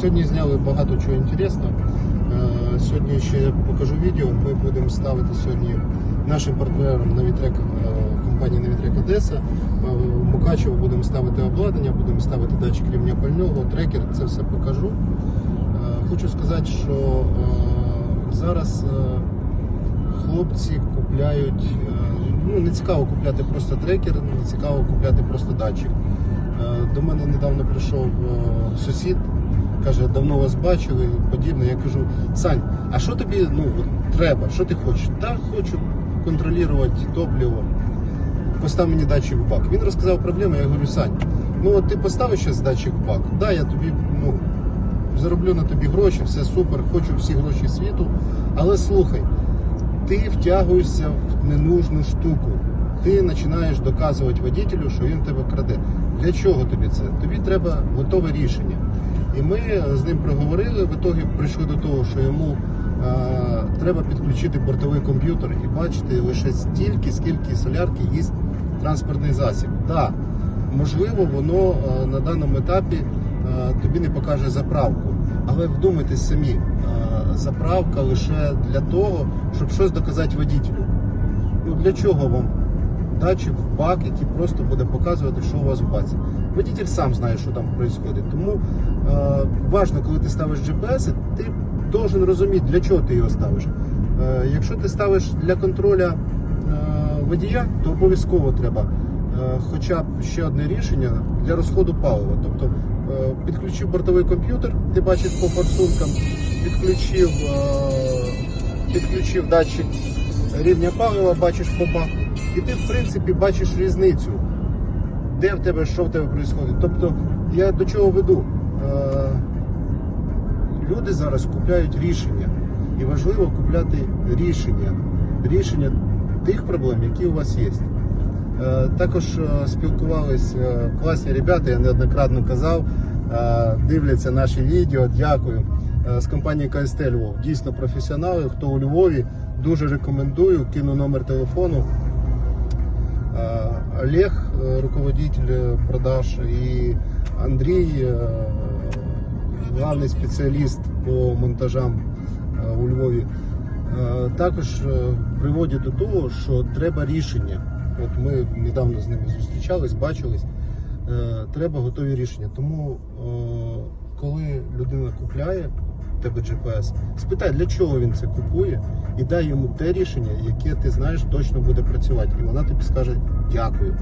сьогодні зняли багато чого інтересного. Е, Сьогодні ще покажу відео. Ми будемо ставити сьогодні нашим партнерам Навітрек, компанії Навітрек Одеса. Е, В Мукачево будемо ставити обладнання, будемо ставити датчик рівня пального, трекер, це все покажу. Е, Хочу сказати, що е, зараз е, хлопці купляють, е, ну не цікаво купляти просто трекер, не цікаво купляти просто датчик. Е, До мене недавно прийшов е, сусід, каже, давно вас бачили, подібне. Я кажу, Сань, а що тобі ну, треба? Що ти хочеш? Та хочу контролювати топливо. Постав мені датчик в бак. Він розказав проблему, я говорю, Сань, ну от ти поставиш зараз датчик в бак, да, я тобі ну, зароблю на тобі гроші, все супер, хочу всі гроші світу. Але слухай, ти втягуєшся в ненужну штуку. Ти починаєш доказувати водителю, що він тебе краде. Для чого тобі це? Тобі треба готове рішення. І ми з ним проговорили, в ітогі прийшли до того, що йому е, треба підключити бортовий комп'ютер і бачити лише стільки, скільки солярки їсть транспортний засіб. Так, можливо, воно е, на даному етапі е, тобі не покаже заправку. Але вдумайтесь самі, е, заправка лише для того, щоб щось доказати водителю. Ну для чого вам датчик в бак, який просто буде показувати, що у вас в баці? Водитель сам знає, що там відбувається. Тому е, важливо, коли ти ставиш GPS, ти должен розуміти, для чого ти його ставиш. Е, якщо ти ставиш для контроля е, водія, то обов'язково треба е, хоча б ще одне рішення для розходу палива. Тобто е, підключив бортовий комп'ютер, ти бачиш по форсункам, підключив, е, підключив датчик рівня палива, бачиш по баку. І ти, в принципі, бачиш різницю, де в тебе, що в тебе відбувається. Тобто, я до чого веду? Е, люди зараз купляють рішення. І важливо купляти рішення. Рішення тих проблем, які у вас є. Е, Також е, спілкувались е, класні ребята, я неоднократно казав, дивляться наші відео, дякую. З компанії КСТ Львов. Дійсно професіонали, хто у Львові, дуже рекомендую, кину номер телефону. Е, Олег, е, руководитель е, продаж, і Андрій, е, главний спеціаліст по монтажам у Львові. Також приводять до того, що треба рішення. От ми недавно з ними зустрічались, бачились. Треба готові рішення. Тому, коли людина купляє тебе GPS, спитай, для чого він це купує, і дай йому те рішення, яке ти знаєш точно буде працювати. І вона тобі скаже дякую.